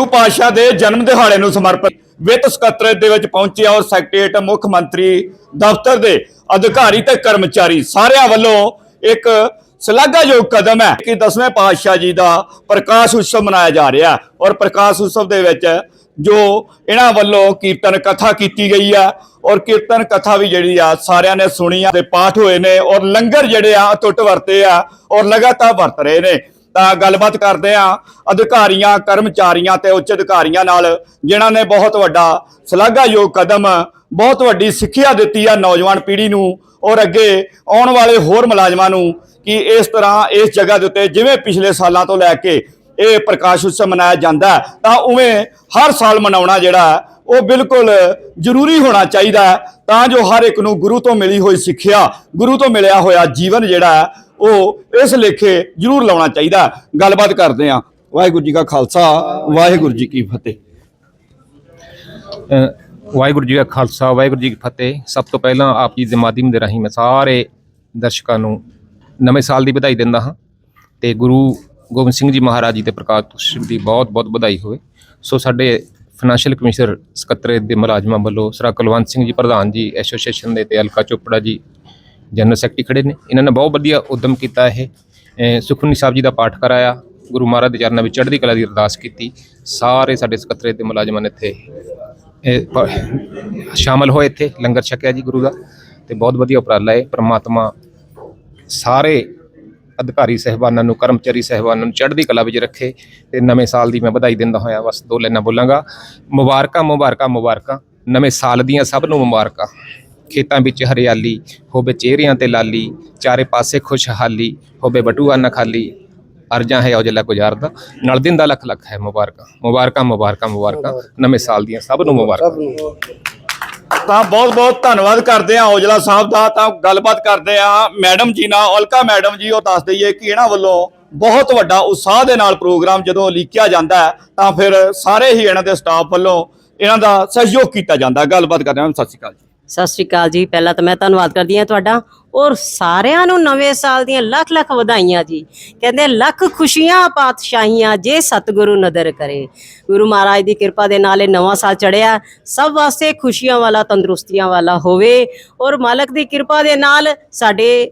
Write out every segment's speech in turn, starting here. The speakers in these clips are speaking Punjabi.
ਗੁਰੂ ਪਾਤਸ਼ਾਹ ਦੇ ਜਨਮ ਦਿਹਾੜੇ ਨੂੰ ਸਮਰਪਿਤ ਵਿੱਤ ਸਕੱਤਰੇਤ ਦੇ ਵਿੱਚ ਪਹੁੰਚੇ ਔਰ ਸੈਕਟਰੀਏਟ ਮੁੱਖ ਮੰਤਰੀ, ਦਫ਼ਤਰ ਦੇ ਅਧਿਕਾਰੀ ਤੇ ਕਰਮਚਾਰੀ ਸਾਰਿਆਂ ਵੱਲੋਂ ਇੱਕ ਸ਼ਲਾਘਾਯੋਗ ਕਦਮ ਹੈ ਕਿ ਦਸਵੇਂ ਪਾਤਸ਼ਾਹ ਜੀ ਦਾ ਪ੍ਰਕਾਸ਼ ਉਤਸਵ ਮਨਾਇਆ ਜਾ ਰਿਹਾ ਔਰ ਪ੍ਰਕਾਸ਼ ਉਤਸਵ ਦੇ ਵਿੱਚ ਜੋ ਇਹਨਾਂ ਵੱਲੋਂ ਕੀਰਤਨ ਕਥਾ ਕੀਤੀ ਗਈ ਆ ਔਰ ਕੀਰਤਨ ਕਥਾ ਵੀ ਜਿਹੜੀ ਆ ਸਾਰਿਆਂ ਨੇ ਸੁਣੀ ਆ ਤੇ ਪਾਠ ਹੋਏ ਨੇ ਔਰ ਲੰਗਰ ਜਿਹੜੇ ਆ ਟੁੱਟ ਵਰਤੇ ਆ ਔਰ ਲਗਾਤਾਰ ਵਰਤ ਰਹੇ ਨੇ। ਤਾਂ ਗੱਲਬਾਤ ਕਰਦੇ ਆ ਅਧਿਕਾਰੀਆਂ, ਕਰਮਚਾਰੀਆਂ ਤੇ ਉੱਚ ਅਧਿਕਾਰੀਆਂ ਨਾਲ, ਜਿਨ੍ਹਾਂ ਨੇ ਬਹੁਤ ਵੱਡਾ ਸ਼ਲਾਘਾਯੋਗ ਕਦਮ, ਬਹੁਤ ਵੱਡੀ ਸਿੱਖਿਆ ਦਿੱਤੀ ਆ ਨੌਜਵਾਨ ਪੀੜ੍ਹੀ ਨੂੰ ਔਰ ਅੱਗੇ ਆਉਣ ਵਾਲੇ ਹੋਰ ਮੁਲਾਜ਼ਮਾਂ ਨੂੰ ਕਿ ਇਸ ਤਰ੍ਹਾਂ ਇਸ ਜਗ੍ਹਾ ਦੇ ਉੱਤੇ ਜਿਵੇਂ ਪਿਛਲੇ ਸਾਲਾਂ ਤੋਂ ਲੈ ਕੇ ਇਹ ਪ੍ਰਕਾਸ਼ ਉਤਸਵ ਮਨਾਇਆ ਜਾਂਦਾ ਤਾਂ ਉਵੇਂ ਹਰ ਸਾਲ ਮਨਾਉਣਾ ਜਿਹੜਾ ਉਹ ਬਿਲਕੁਲ ਜ਼ਰੂਰੀ ਹੋਣਾ ਚਾਹੀਦਾ ਤਾਂ ਜੋ ਹਰ ਇੱਕ ਨੂੰ ਗੁਰੂ ਤੋਂ ਮਿਲੀ ਹੋਈ ਸਿੱਖਿਆ, ਗੁਰੂ ਤੋਂ ਮਿਲਿਆ ਹੋਇਆ ਜੀਵਨ ਜਿਹੜਾ ਉਹ ਇਸ ਲੇਖੇ ਜ਼ਰੂਰ ਲਾਉਣਾ ਚਾਹੀਦਾ। ਗੱਲਬਾਤ ਕਰਦੇ ਹਾਂ। ਵਾਹਿਗੁਰੂ ਜੀ ਕਾ ਖਾਲਸਾ, ਵਾਹਿਗੁਰੂ ਜੀ ਕੀ ਫਤਿਹ। ਵਾਹਿਗੁਰੂ ਜੀ ਕਾ ਖਾਲਸਾ, ਵਾਹਿਗੁਰੂ ਜੀ ਕੀ ਫਤਿਹ। ਸਭ ਤੋਂ ਪਹਿਲਾਂ ਆਪ ਜੀ ਦੇ ਮਾਧਿਅਮ ਦੇ ਰਾਹੀਂ ਮੈਂ ਸਾਰੇ ਦਰਸ਼ਕਾਂ ਨੂੰ ਨਵੇਂ ਸਾਲ ਦੀ ਵਧਾਈ ਦਿੰਦਾ ਹਾਂ ਤੇ ਗੁਰੂ ਗੋਬਿੰਦ ਸਿੰਘ ਜੀ ਮਹਾਰਾਜ ਜੀ ਦੇ ਪ੍ਰਕਾਸ਼ ਉਤਸਵ ਦੀ ਬਹੁਤ ਬਹੁਤ ਵਧਾਈ ਹੋਵੇ। ਸੋ ਸਾਡੇ ਫਾਈਨੈਂਸ਼ੀਅਲ ਕਮਿਸ਼ਨਰ ਸਕੱਤਰੇਤ ਦੇ ਮੁਲਾਜ਼ਮਾਂ ਵੱਲੋਂ ਸਰਾ ਕੁਲਵੰਤ ਸਿੰਘ ਜੀ ਪ੍ਰਧਾਨ ਜੀ ਐਸੋਸੀਏਸ਼ਨ ਦੇ ਤੇ ਅਲਕਾ ਚੋਪੜਾ ਜੀ ਜਨਰਲ ਸੈਕਟਰੀ ਖੜੇ ਨੇ। ਇਹਨਾਂ ਨੇ ਬਹੁਤ ਵਧੀਆ ਉਦਮ ਕੀਤਾ ਇਹ। ਸੁਖਮਨੀ ਸਾਹਿਬ ਜੀ ਦਾ ਪਾਠ ਕਰਾਇਆ। ਗੁਰੂ ਮਹਾਰਾਜ ਦੇ ਚਰਨਾਂ ਵਿੱਚ ਚੜ੍ਹਦੀ ਕਲਾ ਦੀ ਅਰਦਾਸ ਕੀਤੀ। ਸਾਰੇ ਸਾਡੇ ਸਕੱਤਰੇਤ ਦੇ ਮੁਲਾਜ਼ਮਾਂ ਨੇ ਇੱਥੇ ਸ਼ਾਮਲ ਹੋਏ ਇੱਥੇ। ਲੰਗਰ ਛਕਿਆ ਜੀ ਗੁਰੂ ਦਾ ਤੇ ਬਹੁਤ ਵਧੀਆ ਉਪਰਾਲਾ ਹੈ ਪ੍ਰਮਾਤਮਾ ਸਾਰੇ ਅਧਿਕਾਰੀ ਸਹਿਬਾਨਾਂ ਨੂੰ, ਕਰਮਚਾਰੀ ਸਹਿਬਾਨਾਂ ਨੂੰ ਚੜ੍ਹਦੀ ਕਲਾ ਵਿੱਚ ਰੱਖੇ ਤੇ ਨਵੇਂ ਸਾਲ ਦੀ ਮੈਂ ਵਧਾਈ ਦਿੰਦਾ ਹੋਇਆ। ਬਸ ਦੋ ਲਾਈਨਾਂ ਬੋਲਾਂਗਾ। ਮੁਬਾਰਕਾਂ ਮੁਬਾਰਕਾਂ ਮੁਬਾਰਕਾਂ। ਨਵੇਂ ਸਾਲ ਦੀਆਂ ਸਭ ਨੂੰ ਮੁਬਾਰਕਾਂ। ਖੇਤਾਂ ਵਿੱਚ ਹਰਿਆਲੀ ਹੋਵੇ ਚਿਹਰਿਆਂ ਤੇ ਲਾਲੀ ਚਾਰੇ ਪਾਸੇ ਖੁਸ਼ਹਾਲੀ ਹੋਵੇ ਬਟੂਆ ਨਾ ਖਾਲੀ ਅਰਜਾਂ ਹੈ ਔਜਲਾ ਗੁਜ਼ਾਰਦਾ ਨਲ ਦਿਨ ਦਾ ਲੱਖ ਲੱਖ ਹੈ ਮੁਬਾਰਕਾਂ ਮੁਬਾਰਕਾਂ ਮੁਬਾਰਕਾਂ ਮੁਬਾਰਕਾਂ ਨਵੇਂ ਸਾਲ ਦੀਆਂ ਸਭ ਨੂੰ ਮੁਬਾਰਕਾਂ। ਤਾਂ ਬਹੁਤ ਬਹੁਤ ਧੰਨਵਾਦ ਕਰਦੇ ਆ ਔਜਲਾ ਸਾਹਿਬ ਦਾ ਤਾਂ ਗੱਲਬਾਤ ਕਰਦੇ ਆ ਮੈਡਮ ਜੀ ਨਾਲ ਅਲਕਾ ਮੈਡਮ ਜੀ ਉਹ ਦੱਸ ਦਈਏ ਕਿ ਇਹਨਾਂ ਵੱਲੋਂ ਬਹੁਤ ਵੱਡਾ ਉਤਸ਼ਾਹ ਦੇ ਨਾਲ ਪ੍ਰੋਗਰਾਮ ਜਦੋਂ ਲਿਖਿਆ ਜਾਂਦਾ ਹੈ, ਤਾਂ ਫਿਰ ਸਾਰੇ ਹੀ ਇਹਨਾਂ ਦੇ ਸਟਾਫ ਵੱਲੋਂ ਇਹਨਾਂ ਦਾ ਸਹਿਯੋਗ ਕੀਤਾ ਜਾਂਦਾ ਗੱਲਬਾਤ ਕਰਦੇ ਹਾਂ ਸਤਿ ਸ਼੍ਰੀ ਅਕਾਲ ਜੀ। ਸਤਿ ਸ਼੍ਰੀ ਅਕਾਲ ਜੀ। ਪਹਿਲਾਂ ਤਾਂ ਮੈਂ ਧੰਨਵਾਦ ਕਰਦੀ ਹਾਂ ਤੁਹਾਡਾ ਔਰ ਸਾਰਿਆਂ ਨੂੰ ਨਵੇਂ ਸਾਲ ਦੀਆਂ ਲੱਖ ਲੱਖ ਵਧਾਈਆਂ ਜੀ। ਕਹਿੰਦੇ ਲੱਖ ਖੁਸ਼ੀਆਂ ਪਾਤਸ਼ਾਹੀਆਂ ਜੇ ਸਤਿਗੁਰੂ ਨਦਰ ਕਰੇ। ਗੁਰੂ ਮਹਾਰਾਜ ਦੀ ਕਿਰਪਾ ਦੇ ਨਾਲ ਇਹ ਨਵਾਂ ਸਾਲ ਚੜਿਆ। ਸਭ ਵਾਸਤੇ ਖੁਸ਼ੀਆਂ ਵਾਲਾ, ਤੰਦਰੁਸਤੀਆਂ ਵਾਲਾ ਹੋਵੇ। ਔਰ ਮਾਲਕ ਦੀ ਕਿਰਪਾ ਦੇ ਨਾਲ ਸਾਡੇ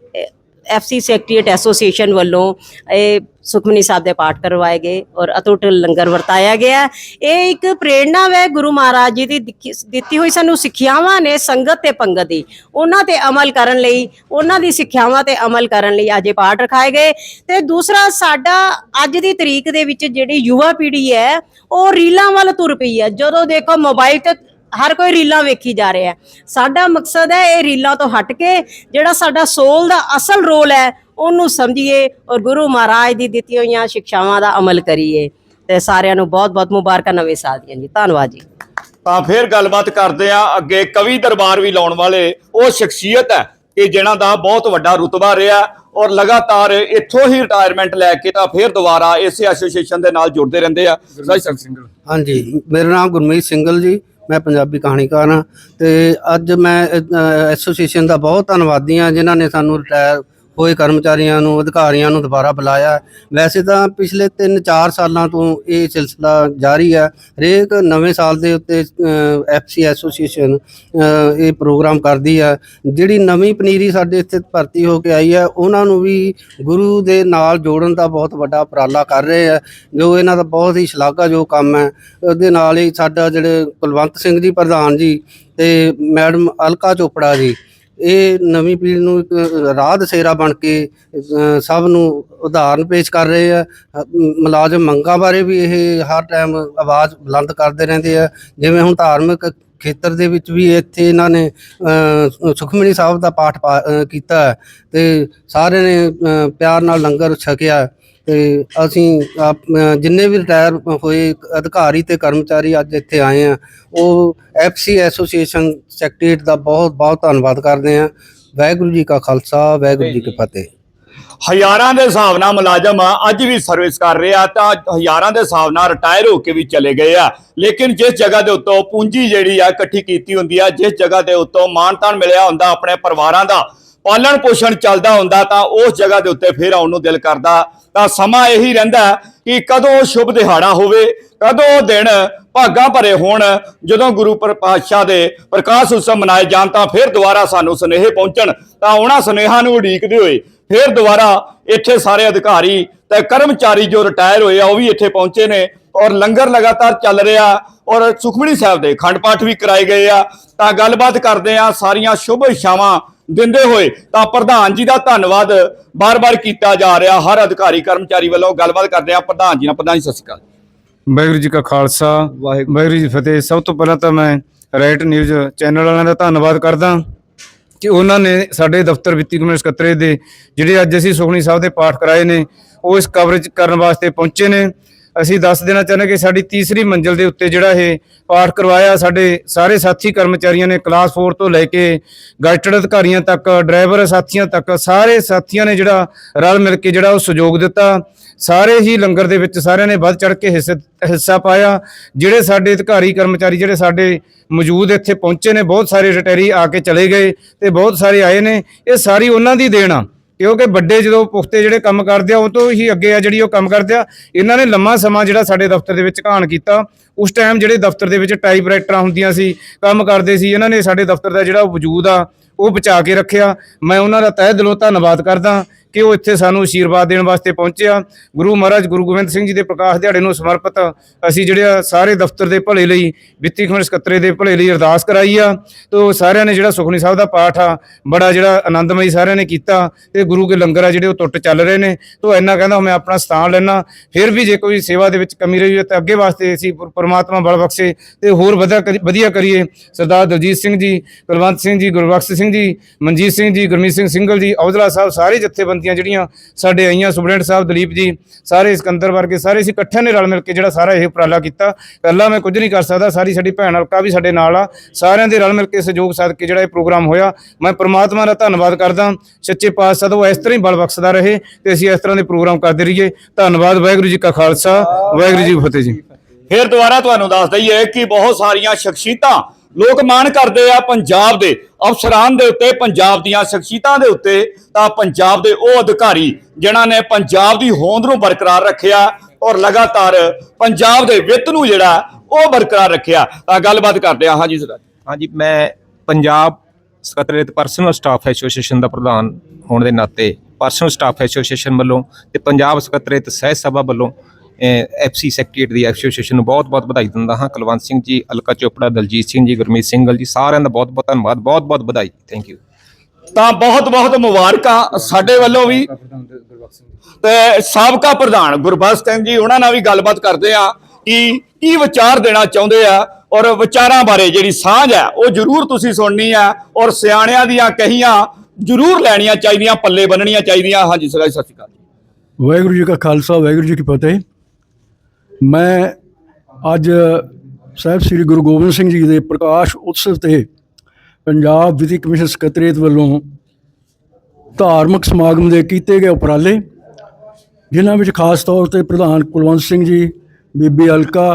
ਐਫਸੀ ਸੈਕਟਰੀਏਟ ਐਸੋਸੀਏਸ਼ਨ ਵੱਲੋਂ ਇਹ ਸੁਖਮਨੀ ਸਾਹਿਬ ਦੇ ਪਾਠ ਕਰਵਾਏ ਗਏ ਔਰ ਅਟੁੱਟ ਲੰਗਰ ਵਰਤਾਇਆ ਗਿਆ। ਇਹ ਇੱਕ ਪ੍ਰੇਰਣਾ ਹੈ ਗੁਰੂ ਮਹਾਰਾਜ ਜੀ ਦੀ ਦਿੱਤੀ ਹੋਈ ਸਾਨੂੰ ਸਿੱਖਿਆਵਾਂ ਨੇ ਸੰਗਤ ਤੇ ਪੰਗਤ ਦੀ। ਉਹਨਾਂ ਤੇ ਅਮਲ ਕਰਨ ਲਈ, ਉਹਨਾਂ ਦੀ ਸਿੱਖਿਆਵਾਂ ਤੇ ਅਮਲ ਕਰਨ ਲਈ ਅੱਜ ਇਹ ਪਾਠ ਰਖਾਏ ਗਏ। ਤੇ ਦੂਸਰਾ, ਸਾਡਾ ਅੱਜ ਦੀ ਤਰੀਕ ਦੇ ਵਿੱਚ ਜਿਹੜੀ ਯੁਵਾ ਪੀੜ੍ਹੀ ਹੈ, ਉਹ ਰੀਲਾਂ ਵੱਲ ਤੁਰ ਪਈ ਹੈ। ਜਦੋਂ ਦੇਖੋ ਮੋਬਾਈਲ ਤੇ ਹਰ ਕੋਈ ਰੀਲਾਂ ਵੇਖੀ ਜਾ ਰਿਹਾ ਸਾਡਾ ਮਕਸਦ ਹੈ ਇਹ ਰੀਲਾਂ ਤੋਂ ਹਟ ਕੇ ਜਿਹੜਾ ਸਾਡਾ ਸੋਲ ਦਾ ਅਸਲ ਰੋਲ ਹੈ ਉਹਨੂੰ ਸਮਝੀਏ ਔਰ ਗੁਰੂ ਮਹਾਰਾਜ ਦੀ ਦਿੱਤੀਆਂ ਹੋਈਆਂ ਸਿੱਖਿਆਵਾਂ ਦਾ ਅਮਲ ਕਰੀਏ। ਤੇ ਸਾਰਿਆਂ ਨੂੰ ਬਹੁਤ-ਬਹੁਤ ਮੁਬਾਰਕਾਂ ਨਵੇਂ ਸਾਲ ਦੀਆਂ ਜੀ। ਧੰਨਵਾਦ ਜੀ। ਤਾਂ ਫਿਰ ਗੱਲਬਾਤ ਕਰਦੇ ਆ ਅੱਗੇ ਕਵੀ ਦਰਬਾਰ ਵੀ ਲਾਉਣ ਵਾਲੇ ਉਹ ਸ਼ਖਸੀਅਤ ਹੈ ਕਿ ਜਿਨ੍ਹਾਂ ਦਾ ਬਹੁਤ ਵੱਡਾ ਰੁਤਬਾ ਰਿਹਾ ਔਰ ਲਗਾਤਾਰ ਇੱਥੋਂ ਹੀ ਰਿਟਾਇਰਮੈਂਟ ਲੈ ਕੇ ਤਾਂ ਫਿਰ ਦੁਬਾਰਾ ਇਸੇ ਐਸੋਸੀਏਸ਼ਨ ਦੇ ਨਾਲ ਜੁੜਦੇ ਰਹਿੰਦੇ ਆ। ਰਾਜ ਸਿੰਘ। ਹਾਂਜੀ ਮੇਰਾ ਨਾਮ ਗੁਰਮੀਤ ਸਿੰਘਲ ਜੀ। ਮੈਂ ਪੰਜਾਬੀ ਕਹਾਣੀਕਾਰ ਹਾਂ। ਤੇ ਅੱਜ ਮੈਂ ਐਸੋਸੀਏਸ਼ਨ ਦਾ ਬਹੁਤ ਧੰਨਵਾਦੀ ਹਾਂ ਜਿਨ੍ਹਾਂ ਨੇ ਸਾਨੂੰ ਰਿਟਾਇਰ ਹੋਏ ਕਰਮਚਾਰੀਆਂ ਨੂੰ, ਅਧਿਕਾਰੀਆਂ ਨੂੰ ਦੁਬਾਰਾ ਬੁਲਾਇਆ। ਵੈਸੇ ਤਾਂ ਪਿਛਲੇ 3-4 ਸਾਲਾਂ ਤੋਂ ਇਹ ਸਿਲਸਿਲਾ ਜਾਰੀ ਹੈ ਹਰੇਕ ਨਵੇਂ ਸਾਲ ਦੇ ਉੱਤੇ ਐਫਸੀ ਐਸੋਸੀਏਸ਼ਨ ਇਹ ਪ੍ਰੋਗਰਾਮ ਕਰਦੀ ਹੈ ਜਿਹੜੀ ਨਵੀਂ ਪਨੀਰੀ ਸਾਡੇ ਇੱਥੇ ਭਰਤੀ ਹੋ ਕੇ ਆਈ ਹੈ ਉਹਨਾਂ ਨੂੰ ਵੀ ਗੁਰੂ ਦੇ ਨਾਲ ਜੋੜਨ ਦਾ ਬਹੁਤ ਵੱਡਾ ਉਪਰਾਲਾ ਕਰ ਰਹੇ ਆ। ਜੋ ਇਹਨਾਂ ਦਾ ਬਹੁਤ ਹੀ ਸ਼ਲਾਘਾਯੋਗ ਕੰਮ ਹੈ ਉਹਦੇ ਨਾਲ ਹੀ ਸਾਡਾ ਜਿਹੜੇ ਕੁਲਵੰਤ ਸਿੰਘ ਜੀ ਪ੍ਰਧਾਨ ਜੀ ਤੇ ਮੈਡਮ ਅਲਕਾ ਚੋਪੜਾ ਜੀ ਇਹ ਨਵੀਂ ਪੀੜ੍ਹੀ ਨੂੰ ਇੱਕ ਰਾਹ ਦਸੇਰਾ ਬਣ ਕੇ ਸਭ ਨੂੰ ਉਦਾਹਰਨ ਪੇਸ਼ ਕਰ ਰਹੇ ਆ। ਮੁਲਾਜ਼ਮ ਮੰਗਾਂ ਬਾਰੇ ਵੀ ਇਹ ਹਰ ਟਾਈਮ ਆਵਾਜ਼ ਬੁਲੰਦ ਕਰਦੇ ਰਹਿੰਦੇ ਆ। ਜਿਵੇਂ ਹੁਣ ਧਾਰਮਿਕ ਖੇਤਰ ਦੇ ਵਿੱਚ ਵੀ ਇੱਥੇ ਇਹਨਾਂ ਨੇ ਅ, ਸੁਖਮਨੀ ਸਾਹਿਬ ਦਾ ਪਾਠ ਪਾ- ਕੀਤਾ ਹੈ ਤੇ ਸਾਰਿਆਂ ਨੇ ਪਿਆਰ ਨਾਲ ਲੰਗਰ ਛਕਿਆ। ਤੇ ਅਸੀਂ ਆਪ- ਅ, ਜਿੰਨੇ ਵੀ ਰਿਟਾਇਰ ਹੋਏ ਅਧਿਕਾਰੀ ਤੇ ਕਰਮਚਾਰੀ ਅੱਜ ਇੱਥੇ ਆਏ ਆ ਉਹ ਐਫਸੀ ਐਸੋਸੀਏਸ਼ਨ ਸੈਕਟਰੀਏਟ ਦਾ ਬਹੁਤ ਬਹੁਤ ਧੰਨਵਾਦ ਕਰਦੇ ਆ। ਵਾਹਿਗੁਰੂ ਜੀ ਕਾ ਖਾਲਸਾ ਵਾਹਿਗੁਰੂ ਜੀ ਕੀ ਫਤਿਹ। ਹਜ਼ਾਰਾਂ ਦੇ ਹਿਸਾਬ ਨਾਲ ਮੁਲਾਜ਼ਮ ਅੱਜ ਵੀ ਸਰਵਿਸ ਕਰ ਰਹੇ ਆ ਤਾਂ ਹਜ਼ਾਰਾਂ ਦੇ ਹਿਸਾਬ ਨਾਲ ਰਿਟਾਇਰ ਹੋ ਕੇ ਵੀ ਚਲੇ ਗਏ ਆ। ਲੇਕਿਨ ਜਿਸ ਜਗ੍ਹਾ ਦੇ ਉੱਤੋਂ ਪੂੰਜੀ ਜਿਹੜੀ ਆ ਇਕੱਠੀ ਕੀਤੀ ਹੁੰਦੀ ਆ ਜਿਸ ਜਗ੍ਹਾ ਦੇ ਉੱਤੋਂ ਮਾਣ ਤਾਣ ਮਿਲਿਆ ਹੁੰਦਾ ਆਪਣੇ ਪਰਿਵਾਰਾਂ ਦਾ ਪਾਲਣ ਪੋਸ਼ਣ ਚੱਲਦਾ ਹੁੰਦਾ ਤਾਂ ਉਸ ਜਗ੍ਹਾ ਦੇ ਉੱਤੇ ਫੇਰ ਆਉਣ ਨੂੰ ਦਿਲ ਕਰਦਾ। ਤਾਂ ਸਮਾਂ ਇਹੀ ਰਹਿੰਦਾ ਕਿ ਕਦੋਂ ਸ਼ੁਭ ਦਿਹਾੜਾ ਹੋਵੇ, ਕਦੋਂ ਦਿਨ ਭਾਗਾਂ ਭਰੇ ਹੋਣ। ਜਦੋਂ ਗੁਰੂ ਪਰ- ਪਾਤਸ਼ਾਹ ਦੇ ਪ੍ਰਕਾਸ਼ ਉਤਸਵ ਮਨਾਏ ਜਾਣ ਤਾਂ ਫਿਰ ਦੁਬਾਰਾ ਸਾਨੂੰ ਸੁਨੇਹੇ ਪਹੁੰਚਣ, ਤਾਂ ਉਹਨਾਂ ਸੁਨੇਹਾਂ ਨੂੰ ਉਡੀਕਦੇ ਹੋਏ ਫਿਰ ਦੁਬਾਰਾ ਇੱਥੇ ਸਾਰੇ ਅਧਿਕਾਰੀ ਤੇ ਕਰਮਚਾਰੀ ਜੋ ਰਿਟਾਇਰ ਹੋਏ ਆ, ਉਹ ਵੀ ਇੱਥੇ ਪਹੁੰਚੇ ਨੇ ਔਰ ਲੰਗਰ ਲਗਾਤਾਰ ਚੱਲ ਰਿਹਾ ਔਰ ਸੁਖਮਣੀ ਸਾਹਿਬ ਦੇ ਖੰਡ ਪਾਠ ਵੀ ਕਰਾਏ ਗਏ ਆ। ਤਾਂ ਗੱਲਬਾਤ ਕਰਦੇ ਆ ਸਾਰੀਆਂ ਸ਼ੁਭ ਇਛਾਵਾਂ ਦਿੰਦੇ ਹੋਏ ਤਾਂ ਪ੍ਰਧਾਨ ਜੀ ਦਾ ਧੰਨਵਾਦ ਬਾਰ-ਬਾਰ ਕੀਤਾ ਜਾ ਰਿਹਾ। ਹਰ ਅਧਿਕਾਰੀ ਕਰਮਚਾਰੀ ਵੱਲੋਂ ਗੱਲਬਾਤ ਕਰਦੇ ਆ ਪ੍ਰਧਾਨ ਜੀ ਨਾਲ ਪ੍ਰਧਾਨ ਜੀ ਸਤਿ ਸ਼੍ਰੀ ਅਕਾਲ। ਵਾਹਿਗੁਰੂ ਜੀ ਕਾ ਖਾਲਸਾ। ਵਾਹਿਗੁਰੂ। ਜੀ ਫਤਿਹ। ਸਭ ਤੋਂ ਪਹਿਲਾਂ ਤਾਂ ਮੈਂ ਰਾਈਟ ਨਿਊਜ਼ ਚੈਨਲ ਵਾਲਿਆਂ ਦਾ ਧੰਨਵਾਦ ਕਰਦਾ ਕਿ ਉਹਨਾਂ ਨੇ ਸਾਡੇ ਦਫ਼ਤਰ ਵਿੱਤੀ ਕਮਿਸ਼ਨ ਸਕੱਤਰੇ ਦੇ ਜਿਹੜੇ ਅੱਜ ਅਸੀਂ ਸੁਖਣੀ ਸਾਹਿਬ ਦੇ ਪਾਠ ਕਰਾਏ ਨੇ ਉਹ ਇਸ ਕਵਰੇਜ ਕਰਨ ਵਾਸਤੇ ਪਹੁੰਚੇ ਨੇ। ਅਸੀਂ ਦੱਸ ਦੇਣਾ ਚਾਹੁੰਦੇ ਕਿ ਸਾਡੀ ਤੀਸਰੀ ਮੰਜ਼ਿਲ ਦੇ ਉੱਤੇ ਜਿਹੜਾ ਇਹ ਪਾਠ ਕਰਵਾਇਆ, ਸਾਡੇ ਸਾਰੇ ਸਾਥੀ ਕਰਮਚਾਰੀਆਂ ਨੇ ਕਲਾਸ 4 ਤੋਂ ਲੈ ਕੇ ਗਾਈਡਡ ਅਧਿਕਾਰੀਆਂ ਤੱਕ ਡਰਾਈਵਰ ਸਾਥੀਆਂ ਤੱਕ, ਸਾਰੇ ਸਾਥੀਆਂ ਨੇ ਜਿਹੜਾ ਰਲ ਮਿਲ ਕੇ ਜਿਹੜਾ ਉਹ ਸਹਿਯੋਗ ਦਿੱਤਾ। ਸਾਰੇ ਹੀ ਲੰਗਰ ਦੇ ਵਿੱਚ ਸਾਰਿਆਂ ਨੇ ਵੱਧ ਚੜ ਕੇ ਹਿੱਸੇ ਹਿੱਸਾ ਪਾਇਆ। ਜਿਹੜੇ ਸਾਡੇ ਅਧਿਕਾਰੀ ਕਰਮਚਾਰੀ ਜਿਹੜੇ ਸਾਡੇ ਮੌਜੂਦ ਇੱਥੇ ਪਹੁੰਚੇ ਨੇ, ਬਹੁਤ ਸਾਰੇ ਰਿਟਾਇਰੀ ਆ ਕੇ ਚਲੇ ਗਏ ਤੇ ਬਹੁਤ ਸਾਰੇ ਆਏ ਨੇ। ਇਹ ਸਾਰੀ ਉਹਨਾਂ ਦੀ ਦੇਣ ਆ। ਕਿਉਂਕਿ ਵੱਡੇ ਜਦੋਂ ਪੁਖਤੇ ਜਿਹੜੇ ਕੰਮ ਕਰਦੇ ਆ, ਉਹ ਤੋਂ ਹੀ ਅੱਗੇ ਆ ਜਿਹੜੀ ਉਹ ਕੰਮ ਕਰਦੇ ਆ। ਇਹਨਾਂ ਨੇ ਲੰਮਾ ਸਮਾਂ ਜਿਹੜਾ ਸਾਡੇ ਦਫ਼ਤਰ ਦੇ ਵਿੱਚ ਘਾਣ ਕੀਤਾ। ਉਸ ਟਾਈਮ ਜਿਹੜੇ ਦਫ਼ਤਰ ਦੇ ਵਿੱਚ ਟਾਈਪਰਾਈਟਰਾਂ ਹੁੰਦੀਆਂ ਸੀ, ਕੰਮ ਕਰਦੇ ਸੀ, ਇਹਨਾਂ ਨੇ ਸਾਡੇ ਦਫ਼ਤਰ ਦਾ ਜਿਹੜਾ ਵਜੂਦ ਆ, ਉਹ ਬਚਾ ਕੇ ਰੱਖਿਆ। ਮੈਂ ਉਹਨਾਂ ਦਾ ਤਹਿ ਦਿਲੋਂ ਧੰਨਵਾਦ ਕਰਦਾ। ਕਿ ਉਹ ਇੱਥੇ ਸਾਨੂੰ ਆਸ਼ੀਰਵਾਦ ਦੇਣ ਵਾਸਤੇ ਪਹੁੰਚਿਆ। ਗੁਰੂ ਮਹਾਰਾਜ ਗੁਰੂ ਗੋਬਿੰਦ ਸਿੰਘ ਜੀ ਦੇ ਪ੍ਰਕਾਸ਼ ਦਿਹਾੜੇ ਨੂੰ ਸਮਰਪਿਤ ਅਸੀਂ ਜਿਹੜੇ ਆ ਸਾਰੇ ਦਫ਼ਤਰ ਦੇ ਭਲੇ ਲਈ, ਵਿੱਤੀ ਖੰਡ ਸਕੱਤਰੇ ਦੇ ਭਲੇ ਲਈ ਅਰਦਾਸ ਕਰਾਈ ਆ। ਤੋ ਸਾਰਿਆਂ ਨੇ ਜਿਹੜਾ ਸੁਖਨੀ ਸਾਹਿਬ ਦਾ ਪਾਠ ਆ, ਬੜਾ ਜਿਹੜਾ ਆਨੰਦਮਈ ਸਾਰਿਆਂ ਨੇ ਕੀਤਾ ਤੇ ਗੁਰੂ ਕੇ ਲੰਗਰ ਆ ਜਿਹੜੇ ਉਹ ਟੁੱਟ ਚੱਲ ਰਹੇ ਨੇ। ਤੋ ਇੰਨਾ ਕਹਿੰਦਾ, ਮੈਂ ਆਪਣਾ ਸਥਾਨ ਲੈਣਾ ਫਿਰ ਵੀ ਜੇ ਕੋਈ ਸੇਵਾ ਦੇ ਵਿੱਚ ਕਮੀ ਰਹੀ ਹੈ ਤਾਂ ਅੱਗੇ ਵਾਸਤੇ ਅਸੀਂ ਪਰਮਾਤਮਾ ਬਲ ਬਖਸ਼ੇ ਤੇ ਹੋਰ ਵਧਾ ਵਧੀਆ ਕਰੀਏ। ਸਰਦਾਰ ਦਲਜੀਤ ਸਿੰਘ ਜੀ, ਕੁਲਵੰਤ ਸਿੰਘ ਜੀ, ਗੁਰਬਖਸ਼ ਸਿੰਘ ਜੀ, ਮਨਜੀਤ ਸਿੰਘ ਜੀ, ਗੁਰਮੀਤ ਸਿੰਘ ਸਿੰਘਲ ਜੀ, ਔਜਲਾ ਸਾਹਿਬ ਸਾਰੇ ਜਥੇਬੰਦੀਆਂ ਜਿਹੜੀਆਂ ਸਾਡੇ ਆਈਆਂ ਸੁਬਰਡੈਂਟ ਸਾਹਿਬ ਦਲੀਪ ਜੀ, ਸਾਰੇ ਸਿਕੰਦਰ ਵਰਗੇ ਸਾਰੇ ਅਸੀਂ ਇਕੱਠਿਆਂ ਨੇ ਰਲ ਮਿਲ ਕੇ ਜਿਹੜਾ ਸਾਰਾ ਇਹ ਉਪਰਾਲਾ ਕੀਤਾ। ਇਕੱਲਾ ਮੈਂ ਕੁਝ ਨਹੀਂ ਕਰ ਸਕਦਾ, ਸਾਰੀ ਸਾਡੀ ਭੈਣ ਹਲਕਾ ਵੀ ਸਾਡੇ ਨਾਲ ਆ। ਸਾਰਿਆਂ ਦੇ ਰਲ ਮਿਲ ਕੇ ਸਹਿਯੋਗ ਸਾਧ ਕੇ ਜਿਹੜਾ ਇਹ ਪ੍ਰੋਗਰਾਮ ਹੋਇਆ। ਮੈਂ ਪ੍ਰਮਾਤਮਾ ਦਾ ਧੰਨਵਾਦ ਕਰਦਾ। ਸੱਚੇ ਪਾਤਸ਼ਾਹ ਦਾ ਉਹ ਇਸ ਤਰ੍ਹਾਂ ਹੀ ਬਲ ਬਖਸ਼ਦਾ ਰਹੇ ਤੇ ਅਸੀਂ ਇਸ ਤਰ੍ਹਾਂ ਦੇ ਪ੍ਰੋਗਰਾਮ ਕਰਦੇ ਰਹੀਏ। ਧੰਨਵਾਦ, ਵਾਹਿਗੁਰੂ ਜੀ ਕਾ ਖਾਲਸਾ, ਵਾਹਿਗੁਰੂ ਜੀ ਫਤਿਹ ਜੀ। ਫਿਰ ਦੁਬਾਰਾ ਤੁਹਾਨੂੰ ਦੱਸ ਦਈਏ ਕਿ ਬਹੁਤ ਸਾਰੀਆਂ ਸ਼ਖਸੀਅਤਾਂ ਲੋਕ ਮਾਣ ਕਰਦੇ ਆ ਪੰਜਾਬ ਦੇ ਅਫਸਰਾਂ ਦੇ ਉੱਤੇ, ਪੰਜਾਬ ਦੀਆਂ ਸ਼ਖਸੀਅਤਾਂ ਦੇ ਉੱਤੇ, ਤਾਂ ਪੰਜਾਬ ਦੇ ਉਹ ਅਧਿਕਾਰੀ ਜਿਨ੍ਹਾਂ ਨੇ ਪੰਜਾਬ ਦੀ ਹੋਂਦ ਨੂੰ ਬਰਕਰਾਰ ਰੱਖਿਆ ਔਰ ਲਗਾਤਾਰ ਪੰਜਾਬ ਦੇ ਵਿੱਤ ਨੂੰ ਜਿਹੜਾ ਉਹ ਬਰਕਰਾਰ ਰੱਖਿਆ। ਤਾਂ ਗੱਲਬਾਤ ਕਰਦੇ ਆ ਹਾਂਜੀ ਸਰ। ਹਾਂਜੀ, ਮੈਂ ਪੰਜਾਬ ਸਕੱਤਰੇਤ ਪਰਸਨਲ ਸਟਾਫ ਐਸੋਸੀਏਸ਼ਨ ਦਾ ਪ੍ਰਧਾਨ ਹੋਣ ਦੇ ਨਾਤੇ ਪਰਸਨਲ ਸਟਾਫ ਐਸੋਸੀਏਸ਼ਨ ਵੱਲੋਂ ਤੇ ਪੰਜਾਬ ਸਕੱਤਰੇਤ ਸਹਿ ਸਭਾ ਵੱਲੋਂ ਐਫਸੀ ਸੈਕਟਰੀਏਟ ਦੀ ਐਸੋਸੀਏਸ਼ਨ ਨੂੰ ਬਹੁਤ-ਬਹੁਤ ਵਧਾਈ ਦਿੰਦਾ ਹਾਂ। ਕੁਲਵੰਤ ਸਿੰਘ ਜੀ ਅਲਕਾ ਚੋਪੜਾ ਦਲਜੀਤ ਸਿੰਘ ਜੀ ਗੁਰਮੀਤ ਸਿੰਘਲ ਜੀ ਸਾਰਿਆਂ ਦਾ ਬਹੁਤ-ਬਹੁਤ ਧੰਨਵਾਦ ਬਹੁਤ-ਬਹੁਤ ਵਧਾਈ। ਥੈਂਕ ਯੂ ਤਾਂ ਬਹੁਤ ਬਹੁਤ ਮੁਬਾਰਕਾਂ ਸਾਡੇ ਵੱਲੋਂ ਵੀ। ਤੇ ਸਾਬਕਾ ਪ੍ਰਧਾਨ ਗੁਰਬਖਸ਼ ਸਿੰਘ ਜੀ ਉਹਨਾਂ ਨਾਲ ਵੀ ਗੱਲਬਾਤ ਕਰਦੇ ਆ ਕਿ ਕੀ ਵਿਚਾਰ ਦੇਣਾ ਚਾਹੁੰਦੇ ਆ ਔਰ ਵਿਚਾਰਾਂ ਬਾਰੇ ਜਿਹੜੀ ਸਾਂਝ ਹੈ ਉਹ ਜ਼ਰੂਰ ਤੁਸੀਂ ਸੁਣਨੀ ਆ ਔਰ ਸਿਆਣਿਆਂ ਦੀਆਂ ਕਹੀਆਂ ਜ਼ਰੂਰ ਲੈਣੀਆਂ ਚਾਹੀਦੀਆਂ ਪੱਲੇ ਬੰਨਣੀਆਂ ਚਾਹੀਦੀਆਂ। ਹਾਂਜੀ ਸਰ ਸਤਿ ਸ਼੍ਰੀ ਅਕਾਲ ਵਾਹਿਗੁਰੂ ਜੀ ਕਾ ਖਾਲਸਾ ਵਾਹਿਗੁਰੂ ਜੀ ਕੀ ਫਤਿਹ। ਮੈਂ ਅੱਜ ਸਾਹਿਬ ਸ੍ਰੀ ਗੁਰੂ ਗੋਬਿੰਦ ਸਿੰਘ ਜੀ ਦੇ ਪ੍ਰਕਾਸ਼ ਉਤਸਵ ਤੇ ਪੰਜਾਬ ਵਿੱਤੀ ਕਮਿਸ਼ਨ ਸਕੱਤਰੇਤ ਵੱਲੋਂ ਧਾਰਮਿਕ ਸਮਾਗਮ ਦੇ ਕੀਤੇ ਗਏ ਉਪਰਾਲੇ, ਜਿਨ੍ਹਾਂ ਵਿੱਚ ਖਾਸ ਤੌਰ ਤੇ ਪ੍ਰਧਾਨ ਕੁਲਵੰਤ ਸਿੰਘ ਜੀ, ਬੀਬੀ ਅਲਕਾ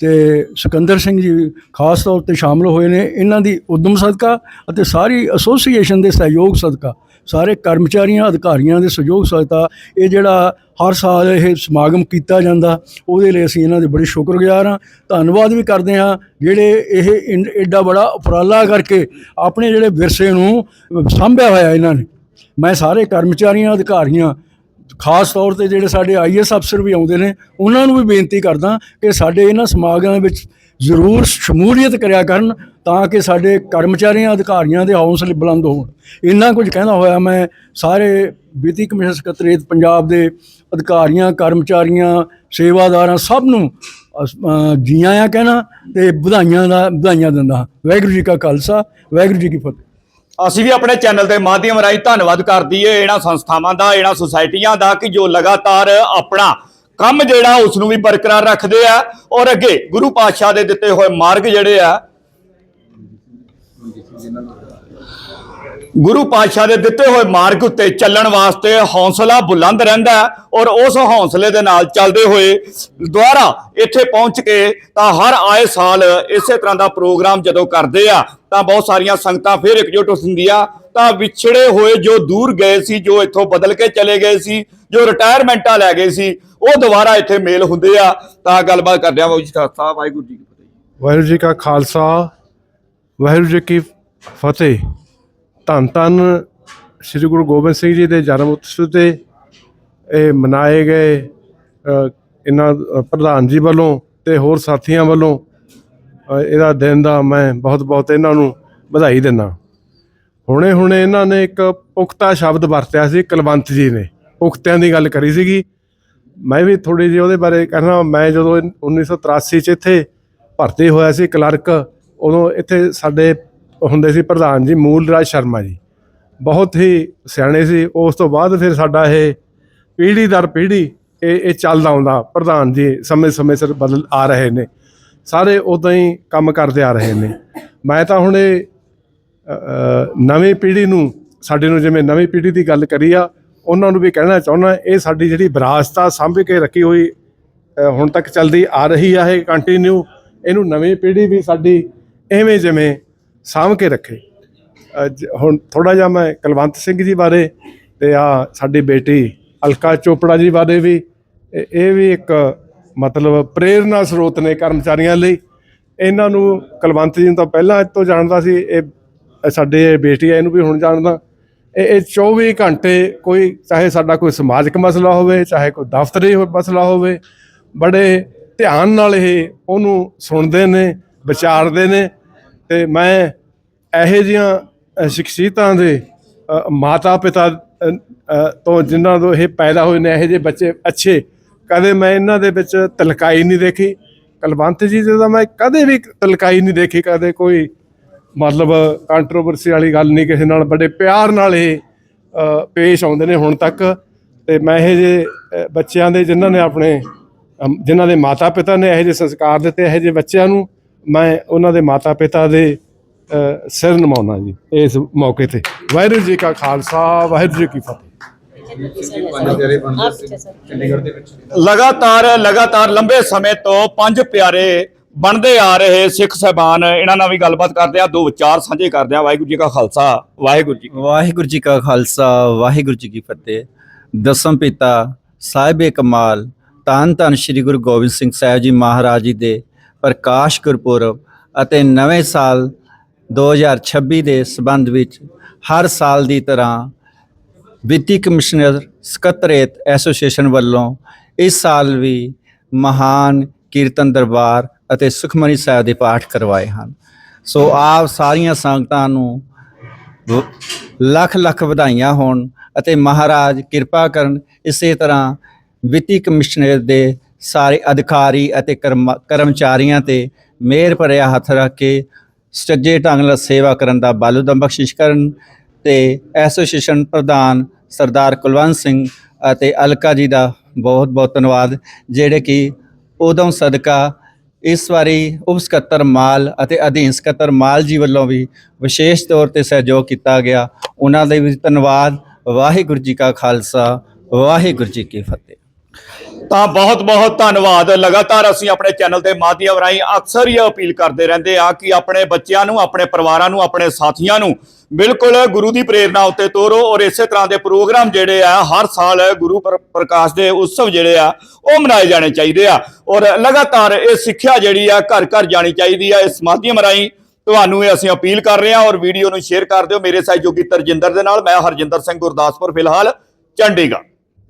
ਤੇ ਸਿਕੰਦਰ ਸਿੰਘ ਜੀ ਖਾਸ ਤੌਰ ਤੇ ਸ਼ਾਮਲ ਹੋਏ ਨੇ। ਇਹਨਾਂ ਦੀ ਉਦਮ ਸਦਕਾ ਅਤੇ ਸਾਰੀ ਐਸੋਸੀਏਸ਼ਨ ਦੇ ਸਹਿਯੋਗ ਸਦਕਾ ਸਾਰੇ ਕਰਮਚਾਰੀਆਂ, ਅਧਿਕਾਰੀਆਂ ਦੇ ਸਹਿਯੋਗ ਸਹਾਇਤਾ ਇਹ ਜਿਹੜਾ ਹਰ ਸਾਲ ਇਹ ਸਮਾਗਮ ਕੀਤਾ ਜਾਂਦਾ, ਉਹਦੇ ਲਈ ਅਸੀਂ ਇਹਨਾਂ ਦੇ ਬੜੇ ਸ਼ੁਕਰਗੁਜ਼ਾਰ ਹਾਂ। ਧੰਨਵਾਦ ਵੀ ਕਰਦੇ ਹਾਂ ਜਿਹੜੇ ਇਹ ਇਨ- ਐਡਾ ਬੜਾ ਉਪਰਾਲਾ ਕਰਕੇ ਆਪਣੇ ਜਿਹੜੇ ਵਿਰਸੇ ਨੂੰ ਸਾਂਭਿਆ ਹੋਇਆ ਇਹਨਾਂ ਨੇ। ਮੈਂ ਸਾਰੇ ਕਰਮਚਾਰੀਆਂ, ਅਧਿਕਾਰੀਆਂ, ਖਾਸ ਤੌਰ ਤੇ ਜਿਹੜੇ ਸਾਡੇ ਆਈਐਸ ਅਫਸਰ ਵੀ ਆਉਂਦੇ ਨੇ, ਉਹਨਾਂ ਨੂੰ ਵੀ ਬੇਨਤੀ ਕਰਦਾ ਕਿ ਸਾਡੇ ਇਹਨਾਂ ਸਮਾਗਮਾਂ ਵਿੱਚ ਜ਼ਰੂਰ ਸ਼ਮੂਲੀਅਤ ਕਰਿਆ ਕਰਨ ਤਾਂ ਕਿ ਸਾਡੇ ਕਰਮਚਾਰੀਆਂ ਅਧਿਕਾਰੀਆਂ ਦੇ ਹੌਸਲੇ ਬੁਲੰਦ ਹੋਣ ਇੰਨਾ ਕੁਝ ਕਹਿੰਦਾ ਹੋਇਆ ਮੈਂ ਸਾਰੇ ਵਿੱਤੀ ਕਮਿਸ਼ਨ ਸਕੱਤਰੇਤ ਪੰਜਾਬ ਦੇ ਅਧਿਕਾਰੀਆਂ ਕਰਮਚਾਰੀਆਂ ਸੇਵਾਦਾਰਾਂ ਸਭ ਨੂੰ ਅਸ- ਅ, ਜੀ ਆਇਆਂ ਕਹਿਣਾ ਤੇ ਵਧਾਈਆਂ ਦਾ ਵਧਾਈਆਂ ਦਿੰਦਾ ਹਾਂ। ਵਾਹਿਗੁਰੂ ਜੀ ਕਾ ਖਾਲਸਾ ਵਾਹਿਗੁਰੂ ਜੀ ਕੀ ਫਤਿਹ ਅਸੀਂ ਵੀ ਆਪਣੇ ਚੈਨਲ ਦੇ ਮਾਧਿਅਮ ਰਾਹੀਂ ਧੰਨਵਾਦ ਕਰਦੀ ਦਈਏ ਇਹਨਾਂ ਸੰਸਥਾਵਾਂ ਦਾ ਇਹਨਾਂ ਸੁਸਾਇਟੀਆਂ ਦਾ ਕਿ ਜੋ ਲਗਾਤਾਰ ਆਪਣਾ ਕੰਮ ਜਿਹੜਾ ਉਸ ਨੂੰ ਵੀ ਬਰਕਰਾਰ ਰੱਖਦੇ ਆ ਔਰ ਅੱਗੇ ਗੁਰੂ ਪਾਤਸ਼ਾਹ ਦੇ ਦਿੱਤੇ ਹੋਏ ਮਾਰਗ ਜਿਹੜੇ ਆ, ਗੁਰੂ ਪਾਤਸ਼ਾਹ ਦੇ ਦਿੱਤੇ ਹੋਏ ਮਾਰਗ ਉੱਤੇ ਚੱਲਣ ਵਾਸਤੇ ਹੌਸਲਾ ਬੁਲੰਦ ਰਹਿੰਦਾ ਔਰ ਉਸ ਹੌਸਲੇ ਦੇ ਨਾਲ ਚੱਲਦੇ ਹੋਏ ਦੁਆਰਾ ਇੱਥੇ ਪਹੁੰਚ ਕੇ ਤਾਂ ਹਰ ਆਏ ਸਾਲ ਇਸੇ ਤਰ੍ਹਾਂ ਦਾ ਪ੍ਰੋਗਰਾਮ ਜਦੋਂ ਕਰਦੇ ਆ, ਤਾਂ ਬਹੁਤ ਸਾਰੀਆਂ ਸੰਗਤਾਂ ਫਿਰ ਇਕਜੁੱਟ ਹੁੰਦੀਆਂ ਤਾਂ ਵਿਛੜੇ ਹੋਏ ਜੋ ਦੂਰ ਗਏ ਸੀ, ਜੋ ਇੱਥੋਂ ਬਦਲ ਕੇ ਚਲੇ ਗਏ ਸੀ, ਜੋ ਰਿਟਾਇਰਮੈਂਟਾਂ ਲੈ ਗਏ ਸੀ ਉਹ ਦੁਬਾਰਾ ਇੱਥੇ ਮੇਲ ਹੁੰਦੇ ਆ ਤਾਂ ਗੱਲਬਾਤ ਕਰਦੇ ਆ। ਬਾਬੂ ਜੀ ਖਾਲਸਾ ਵਾਹਿਗੁਰੂ ਜੀ ਕੀ ਫਤਿਹ। ਵਾਹਿਗੁਰੂ ਜੀ ਕਾ ਖਾਲਸਾ ਵਾਹਿਗੁਰੂ ਜੀ ਕੀ ਫਤਿਹ। ਧੰਨ ਧੰਨ ਸ੍ਰੀ ਗੁਰੂ ਗੋਬਿੰਦ ਸਿੰਘ ਜੀ ਦੇ ਜਨਮ ਉਤਸਵ ਤੇ ਇਹ ਮਨਾਏ ਗਏ ਇਹਨਾਂ ਪ੍ਰਧਾਨ ਜੀ ਵੱਲੋਂ ਤੇ ਹੋਰ ਸਾਥੀਆਂ ਵੱਲੋਂ ਅ, ਇਹਦਾ ਦਿਨ ਦਾ ਮੈਂ ਬਹੁਤ ਬਹੁਤ ਇਹਨਾਂ ਨੂੰ ਵਧਾਈ ਦਿੰਦਾ। ਹੁਣੇ ਹੁਣੇ ਇਹਨਾਂ ਨੇ ਇੱਕ ਪੁਖਤਾ ਸ਼ਬਦ ਵਰਤਿਆ ਸੀ ਕੁਲਵੰਤ ਜੀ ਨੇ। ਪੁਖਤਿਆਂ ਦੀ ਗੱਲ ਕਰੀ ਸੀਗੀ। ਮੈਂ ਵੀ ਥੋੜੀ ਜਿਹੀ ਉਹਦੇ ਬਾਰੇ ਕਹਿਣਾ, ਮੈਂ ਜਦੋਂ 1983 ਚ ਇੱਥੇ ਭਰਤੀ ਹੋਇਆ ਸੀ ਕਲਰਕ, ਉਦੋਂ ਇੱਥੇ ਸਾਡੇ ਹੁੰਦੇ ਸੀ ਪ੍ਰਧਾਨ ਜੀ ਮੂਲ ਰਾਜ ਸ਼ਰਮਾ ਜੀ। ਬਹੁਤ ਹੀ ਸਿਆਣੇ ਸੀ। ਉਸ ਤੋਂ ਬਾਅਦ ਫਿਰ ਸਾਡਾ ਇਹ ਪੀੜ੍ਹੀ ਦਰ ਪੀੜ੍ਹੀ, ਇਹ ਇਹ ਚੱਲਦਾ ਆਉਂਦਾ, ਪ੍ਰਧਾਨ ਜੀ ਸਮੇਂ ਸਮੇਂ ਸਿਰ ਬਦਲ ਆ ਰਹੇ ਨੇ। ਸਾਰੇ ਉਦਾਂ ਹੀ ਕੰਮ ਕਰਦੇ ਆ ਰਹੇ ਨੇ। ਮੈਂ ਤਾਂ ਹੁਣ ਇਹ ਨਵੀਂ ਪੀੜ੍ਹੀ ਨੂੰ, ਸਾਡੇ ਨੂੰ ਜਿਵੇਂ ਨਵੀਂ ਪੀੜ੍ਹੀ ਦੀ ਗੱਲ ਕਰੀ ਆ ਉਹਨਾਂ ਨੂੰ ਵੀ ਕਹਿਣਾ ਚਾਹੁੰਦਾ, ਇਹ ਸਾਡੀ ਜਿਹੜੀ ਵਿਰਾਸਤ ਆ, ਸਾਂਭ ਕੇ ਰੱਖੀ ਹੋਈ ਹੁਣ ਤੱਕ ਚੱਲਦੀ ਆ ਰਹੀ ਆ, ਇਹ ਕੰਟੀਨਿਊ ਇਹਨੂੰ ਨਵੀਂ ਪੀੜ੍ਹੀ ਵੀ ਸਾਡੀ ਐਵੇਂ ਜਿਵੇਂ ਸਾਂਭ ਕੇ ਰੱਖੇ। ਹੁਣ ਥੋੜਾ ਜਿਹਾ ਮੈਂ ਕੁਲਵੰਤ ਸਿੰਘ ਜੀ ਬਾਰੇ ਤੇ ਆ ਸਾਡੀ ਬੇਟੀ ਅਲਕਾ ਚੋਪੜਾ ਜੀ ਬਾਰੇ ਵੀ, ਇਹ ਵੀ ਇੱਕ ਮਤਲਬ ਪ੍ਰੇਰਨਾ ਸਰੋਤ ਨੇ ਕਰਮਚਾਰੀਆਂ ਲਈ। ਇਹਨਾਂ ਨੂੰ ਕੁਲਵੰਤ ਜੀ ਨੂੰ ਤਾਂ ਪਹਿਲਾਂ ਇਹ ਤੋਂ ਜਾਣਦਾ ਸੀ ਇਹ ਇਹ, ਸਾਡੇ ਬੇਟੀ ਆ, ਇਹਨੂੰ ਵੀ ਹੁਣ ਜਾਣਦਾ। ਇਹ ਇਹ 24 ਘੰਟੇ ਕੋਈ, ਚਾਹੇ ਸਾਡਾ ਕੋਈ ਸਮਾਜਿਕ ਮਸਲਾ ਹੋਵੇ, ਚਾਹੇ ਕੋਈ ਦਫ਼ਤਰੀ ਹੋ- ਮਸਲਾ ਹੋਵੇ, ਬੜੇ ਧਿਆਨ ਨਾਲ ਇਹ ਉਹਨੂੰ ਸੁਣਦੇ ਨੇ, ਵਿਚਾਰਦੇ ਨੇ ਤੇ ਮੈਂ ਇਹੋ ਜਿਹੀਆਂ ਸ਼ਖਸੀਅਤਾਂ ਦੇ ਮਾਤਾ ਪਿਤਾ ਤੋਂ ਜਿਨ੍ਹਾਂ ਤੋਂ ਇਹ ਪੈਦਾ ਹੋਏ ਨੇ, ਇਹੋ ਜਿਹੇ ਬੱਚੇ ਅੱਛੇ, ਕਦੇ ਮੈਂ ਇਹਨਾਂ ਦੇ ਵਿੱਚ ਤਲਕਾਈ ਨਹੀਂ ਦੇਖੀ। ਕਲਵੰਤ ਜੀ ਦੇ ਤਾਂ ਮੈਂ ਕਦੇ ਵੀ ਤਲਕਾਈ ਨਹੀਂ ਦੇਖੀ, ਕਦੇ ਕੋਈ ਮਤਲਬ ਕੰਟਰੋਵਰਸੀ ਵਾਲੀ ਗੱਲ ਨਹੀਂ ਕਿਸੇ ਨਾਲ ਬੜੇ ਪਿਆਰ ਨਾਲ ਇਹ ਪੇਸ਼ ਆਉਂਦੇ ਨੇ ਹੁਣ ਤੱਕ। ਤੇ ਮੈਂ ਇਹ ਜੇ ਬੱਚਿਆਂ ਦੇ ਜਿਨ੍ਹਾਂ ਨੇ ਆਪਣੇ ਜਿਨ੍ਹਾਂ ਦੇ ਮਾਤਾ ਪਿਤਾ ਨੇ ਇਹੋ ਜਿਹੇ ਸੰਸਕਾਰ ਦਿੱਤੇ ਇਹੋ ਜਿਹੇ ਬੱਚਿਆਂ ਨੂੰ ਮੈਂ ਉਹਨਾਂ ਦੇ ਮਾਤਾ ਪਿਤਾ ਦੇ ਸਿਰ ਨਮਾਉਣਾ ਜੀ ਇਸ ਮੌਕੇ ਤੇ। ਵਾਹਿਗੁਰੂ ਜੀ ਕਾ ਖਾਲਸਾ ਵਾਹਿਗੁਰੂ ਜੀ ਕੀ ਫਤਿਹ। ਲਗਾਤਾਰ ਲਗਾਤਾਰ ਲੰਬੇ ਸਮੇਂ ਤੋਂ ਪੰਜ ਪਿਆਰੇ ਬਣਦੇ ਆ ਰਹੇ ਸਿੱਖ ਸਹਿਬਾਨ। ਇਹਨਾਂ ਨਾਲ ਵੀ ਗੱਲਬਾਤ ਕਰਦੇ ਆ। ਦੋ ਵਿਚਾਰ ਸਾਂਝੇ ਕਰਦੇ ਆ। ਵਾਹਿਗੁਰੂ ਜੀ ਕਾ ਖਾਲਸਾ। ਵਾਹਿਗੁਰੂ ਜੀ ਵਾਹਿਗੁਰੂ ਜੀ ਕਾ ਖਾਲਸਾ। ਵਾਹਿਗੁਰੂ ਜੀ ਕੀ ਫਤਿਹ। ਦਸਮ ਪਿਤਾ ਸਾਹਿਬੇ ਕਮਾਲ। ਧੰਨ ਧੰਨ ਸ੍ਰੀ ਗੁਰੂ ਗੋਬਿੰਦ ਸਿੰਘ ਸਾਹਿਬ ਜੀ ਮਹਾਰਾਜ ਜੀ ਦੇ ਪ੍ਰਕਾਸ਼ ਗੁਰਪੁਰਬ ਅਤੇ ਨਵੇਂ ਸਾਲ 2026 ਦੇ ਸਬੰਧ ਵਿੱਚ ਹਰ ਸਾਲ ਦੀ ਤਰ੍ਹਾਂ ਵਿੱਤੀ ਕਮਿਸ਼ਨਰ ਸਕੱਤਰੇਤ ਐਸੋਸੀਏਸ਼ਨ ਵੱਲੋਂ ਇਸ ਸਾਲ ਵੀ ਮਹਾਨ ਕੀਰਤਨ ਦਰਬਾਰ ਅਤੇ ਸੁਖਮਨੀ ਸਾਹਿਬ ਦੇ ਪਾਠ ਕਰਵਾਏ ਹਨ। ਸੋ ਆਪ ਸਾਰੀਆਂ ਸੰਗਤਾਂ ਨੂੰ ਲੱਖ ਲੱਖ ਵਧਾਈਆਂ ਹੋਣ ਅਤੇ ਮਹਾਰਾਜ ਕਿਰਪਾ ਕਰਨ ਇਸੇ ਤਰ੍ਹਾਂ ਵਿੱਤੀ ਕਮਿਸ਼ਨਰ ਦੇ ਸਾਰੇ ਅਧਿਕਾਰੀ ਅਤੇ ਕਰਮ- ਕਰਮਚਾਰੀਆਂ ਤੇ ਮਿਹਰ ਭਰਿਆ ਹੱਥ ਰੱਖ ਕੇ ਸੱਜੇ ਢੰਗ ਨਾਲ ਸੇਵਾ ਕਰਨ ਦਾ ਬਲ ਬਖਸ਼ਿਸ਼ ਕਰਨ ਤੇ ਐਸੋਸੀਏਸ਼ਨ ਪ੍ਰਧਾਨ ਸਰਦਾਰ ਕੁਲਵੰਤ ਸਿੰਘ ਅਤੇ ਅਲਕਾ ਜੀ ਦਾ ਬਹੁਤ ਬਹੁਤ ਧੰਨਵਾਦ, ਜਿਹੜੇ ਕਿ ਉਦੋਂ ਸਦਕਾ ਇਸ ਵਾਰੀ ਉਪ ਸਕੱਤਰ ਮਾਲ ਅਤੇ ਅਧੀਨ ਸਕੱਤਰ ਮਾਲ ਜੀ ਵੱਲੋਂ ਵੀ ਵਿਸ਼ੇਸ਼ ਤੌਰ ਤੇ ਸਹਿਯੋਗ ਕੀਤਾ ਗਿਆ। ਉਹਨਾਂ ਦਾ ਵੀ ਧੰਨਵਾਦ। ਵਾਹਿਗੁਰੂ ਜੀ ਕਾ ਖਾਲਸਾ। ਵਾਹਿਗੁਰੂ ਜੀ ਕੀ ਫਤਿਹ। ਤਾਂ ਬਹੁਤ ਬਹੁਤ ਧੰਨਵਾਦ। ਲਗਾਤਾਰ ਅਸੀਂ ਆਪਣੇ ਚੈਨਲ ਦੇ ਮਾਧਿਅਮ ਰਾਹੀਂ ਅਕਸਰ ਹੀ ਅਪੀਲ ਕਰਦੇ ਰਹਿੰਦੇ ਆ ਕਿ ਆਪਣੇ ਬੱਚਿਆਂ ਨੂੰ, ਆਪਣੇ ਪਰਿਵਾਰਾਂ ਨੂੰ, ਆਪਣੇ ਸਾਥੀਆਂ ਨੂੰ ਬਿਲਕੁਲ ਗੁਰੂ ਦੀ ਪ੍ਰੇਰਣਾ ਉੱਤੇ ਤੋਰੋ ਔਰ ਇਸੇ ਤਰ੍ਹਾਂ ਦੇ ਪ੍ਰੋਗਰਾਮ ਜਿਹੜੇ ਆ ਹਰ ਸਾਲ ਗੁਰੂ ਪ੍ਰ- ਪ੍ਰਕਾਸ਼ ਦੇ ਉਤਸਵ ਜਿਹੜੇ ਆ ਉਹ ਮਨਾਏ ਜਾਣੇ ਚਾਹੀਦੇ ਆ। ਔਰ ਲਗਾਤਾਰ ਇਹ ਸਿੱਖਿਆ ਜਿਹੜੀ ਆ ਘਰ ਘਰ ਜਾਣੀ ਚਾਹੀਦੀ ਆ। ਇਸ ਮਾਧਿਅਮ ਰਾਹੀਂ ਤੁਹਾਨੂੰ ਇਹ ਅਸੀਂ ਅਪੀਲ ਕਰ ਰਹੇ ਹਾਂ ਔਰ ਵੀਡੀਓ ਨੂੰ ਸ਼ੇਅਰ ਕਰ ਦਿਓ। ਮੇਰੇ ਸਹਿਯੋਗੀ ਤਰਜਿੰਦਰ ਦੇ ਨਾਲ, ਮੈਂ ਹਰਜਿੰਦਰ ਸਿੰਘ ਗੁਰਦਾਸਪੁਰ, ਫਿਲਹਾਲ ਚੰਡੀਗੜ੍ਹ।